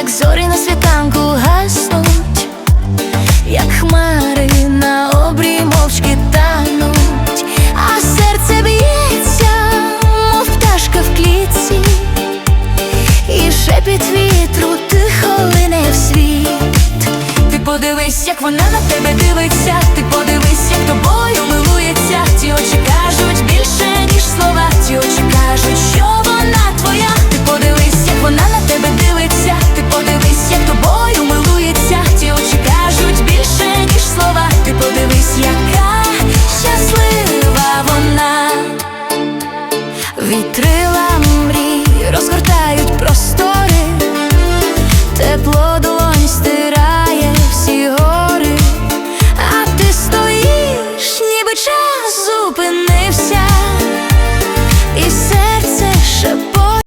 як зорі на світанку гаснуть, як хмари на обрії мовчки тануть, а серце б'ється, мов пташка в клітці, і шепіт вітру тихо лине в світ. Ти подивись, як вона на тебе дивиться. Вітрила мрій розгортають простори, тепло долонь стирає всі гори, а ти стоїш, ніби час зупинився, і серце шепоче.